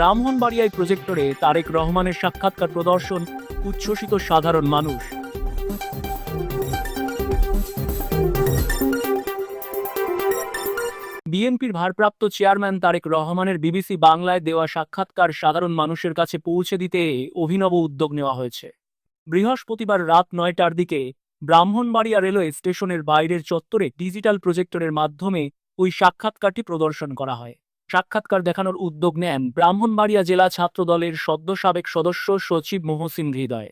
ব্রাহ্মণবাড়িয়ায় প্রজেক্টরে তারেক রহমানের সাক্ষাৎকার প্রদর্শন উচ্ছ্বসিত সাধারণ মানুষ। বিএনপির ভারপ্রাপ্ত চেয়ারম্যান তারেক রহমানের বিবিসি বাংলায় দেওয়া সাক্ষাৎকার সাধারণ মানুষের কাছে পৌঁছে দিতে অভিনব উদ্যোগ নেওয়া হয়েছে। বৃহস্পতিবার রাত নয়টার দিকে ব্রাহ্মণবাড়িয়া রেলওয়ে স্টেশনের বাইরের চত্বরে ডিজিটাল প্রজেক্টরের মাধ্যমে ওই সাক্ষাৎকারটি প্রদর্শন করা হয়। সাক্ষাৎকার দেখানোর উদ্যোগ নেন ব্রাহ্মণবাড়িয়া জেলা ছাত্র দলের সদ্য সাবেক সদস্য সচিব মোহসিন হৃদয়।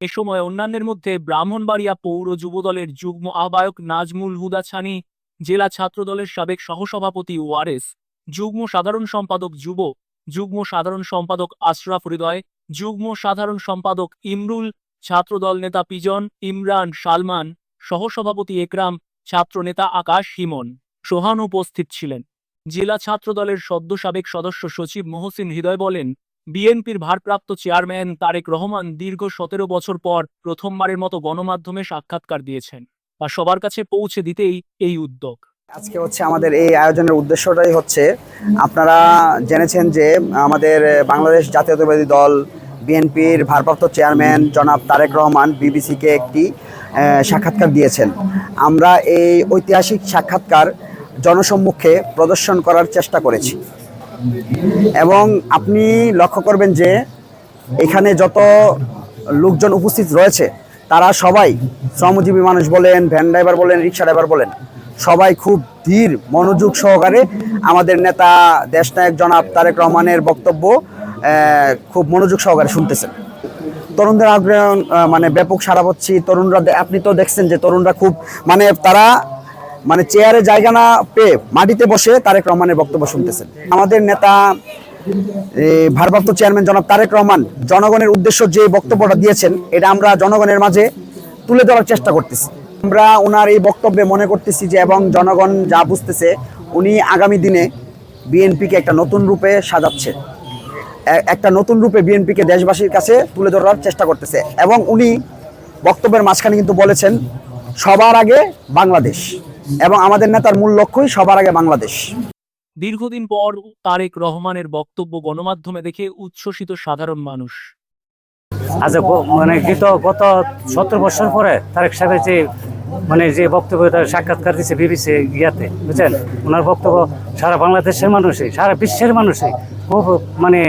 এ সময় অন্যান্যের মধ্যে ব্রাহ্মণবাড়িয়া পৌর যুবদলের যুগ্ম আহ্বায়ক নাজমুল হুদা ছানি, জেলা ছাত্রদলের সাবেক সহসভাপতি ওয়ারেস, যুগ্ম সাধারণ সম্পাদক যুব, যুগ্ম সাধারণ সম্পাদক আশরাফ হৃদয়, যুগ্ম সাধারণ সম্পাদক ইমরুল, ছাত্রদল নেতা পিজন, ইমরান সালমান, সহসভাপতি একরাম, ছাত্রনেতা আকাশ হিমন। সোহান উপস্থিত ছিলেন। জেলা ছাত্রদলের সদ্য সাবেক সদস্য সচিব মহসিন হৃদয় বলেন, বিএনপির ভারপ্রাপ্ত চেয়ারম্যান তারেক রহমান দীর্ঘ সতেরো বছর পর প্রথমবারের মতো গণমাধ্যমে সাক্ষাৎকার দিয়েছেন বা সবার কাছে পৌঁছে দিতেই এই উদ্যোগ। আজকে হচ্ছে আমাদের এই আয়োজনের উদ্দেশ্যটাই হচ্ছে, আপনারা জেনেছেন যে আমাদের বাংলাদেশ জাতীয়তাবাদী দল, বিএনপির ভারপ্রাপ্ত চেয়ারম্যান জনাব তারেক রহমান বিবিসিকে একটি সাক্ষাৎকার দিয়েছেন। আমরা এই ঐতিহাসিক সাক্ষাৎকার জনসম্মুখে প্রদর্শন করার চেষ্টা করেছি। এবং আপনি লক্ষ্য করবেন যে এখানে যত লোকজন উপস্থিত রয়েছে, তারা সবাই শ্রমজীবী মানুষ বলেন, ভ্যান ড্রাইভার বলেন, রিক্সা ড্রাইভার বলেন, সবাই খুব ধীর মনোযোগ সহকারে আমাদের নেতা দেশনায়ক জনাব তারেক রহমানের বক্তব্য খুব মনোযোগ সহকারে শুনতেছেন। তরুণদের আগ্রহ মানে ব্যাপক সারা পাচ্ছি। তরুণরা আপনি তো দেখছেন যে তরুণরা খুব মানে তারা মানে চেয়ারে জায়গা না পেয়ে মাটিতে বসে তারেক রহমানের বক্তব্য শুনতেছেন। আমাদের নেতা ভারপ্রাপ্ত চেয়ারম্যান জনাব তারেক রহমান জনগণের উদ্দেশ্য যে বক্তব্যটা দিয়েছেন, এটা আমরা জনগণের মাঝে তুলে ধরার চেষ্টা করতেছি। আমরা ওনার এই বক্তব্যে মনে করতেছি যে, এবং জনগণ যা বুঝতেছে, উনি আগামী দিনে বিএনপিকে একটা নতুন রূপে সাজাচ্ছে। একটা নতুন রূপে বিএনপিকে দেশবাসীর কাছে তুলে ধরার চেষ্টা করতেছে। এবং উনি বক্তব্যের মাঝখানে কিন্তু বলেছেন, সবার আগে বাংলাদেশ। এবং আমাদের নেতার মূল লক্ষ্যই সবার আগে বাংলাদেশ। দীর্ঘদিন পর তারেক রহমানের বক্তব্য গণমাধ্যমে দেখে উচ্ছ্বসিত সাধারণ মানুষ। আচ্ছা মানে গত গত সত্তর বছর পরে তারেক সাহেবের যে মানে যে বক্তব্য তার সাক্ষাৎকার দিচ্ছে বিবিসি ইয়াতে বুঝছেন? ওনার বক্তব্য সারা বাংলাদেশের মানুষই সারা বিশ্বের মানুষই খুব মানে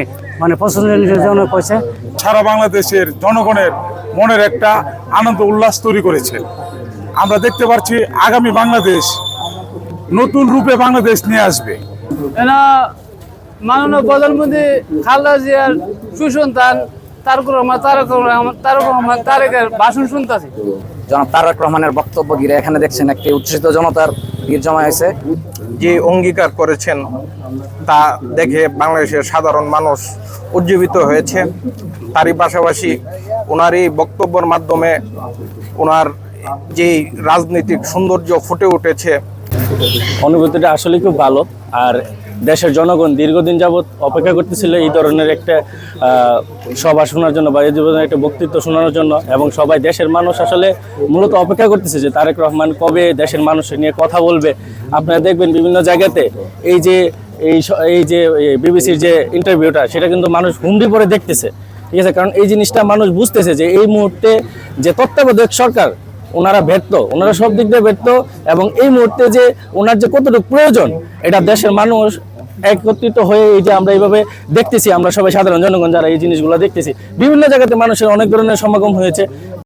মানে পছন্দজনক হয়েছে। সারা বাংলাদেশের জনগণের মনের একটা আনন্দ উল্লাস তৈরি করেছে। আমরা দেখতে পাচ্ছি আগামী বাংলাদেশ নতুন রূপে বাংলাদেশ নিয়ে আসবে। এনা মাননীয় প্রধানমন্ত্রী খালেদা জিয়ার সুসন্তান তারক রহমান তারক রহমান তারক রহমান তারেকের ভাষণ শুনতেছি। জনাব তারেক রহমানের বক্তব্য ঘিরে এখানে দেখছেন একটি উচ্ছ্বসিত জনতার ভিড় জমা হয়েছে। যে অঙ্গীকার করেছেন তা দেখে বাংলাদেশের সাধারণ মানুষ উজ্জীবিত হয়েছে। তারই পাশাপাশি ওনার এই বক্তব্যের মাধ্যমে ওনার যেই রাজনৈতিক সৌন্দর্য ফুটে উঠেছে। অনুভূতিটা আসলে খুব ভালো। আর দেশের জনগণ দীর্ঘদিন যাবৎ অপেক্ষা করতেছিল এই ধরনের একটা সভা শোনার জন্য বা এই ধরনের একটা বক্তৃত্ব শোনানোর জন্য এবং সবাই দেশের মানুষ আসলে মূলত অপেক্ষা করতেছে যে তারেক রহমান কবে দেশের মানুষের নিয়ে কথা বলবে। আপনারা দেখবেন বিভিন্ন জায়গাতে এই যে, এই এই যে বিবিসির যে ইন্টারভিউটা সেটা কিন্তু মানুষ হুমড়ি পরে দেখতেছে। ঠিক আছে? কারণ এই জিনিসটা মানুষ বুঝতেছে যে এই মুহূর্তে যে তত্ত্বাবধায়ক সরকার ওনারা ব্যর্থ, ওনারা সব দিক দিয়ে ব্যর্থ এবং এই মুহূর্তে যে ওনার যে কতটুকু প্রয়োজন, এটা দেশের মানুষ একত্রিত হয়ে এই যে আমরা এইভাবে দেখতেছি, আমরা সবাই সাধারণ জনগণ যারা এই জিনিসগুলো দেখতেছি, বিভিন্ন জায়গাতে মানুষের অনেক ধরনের সমাগম হয়েছে।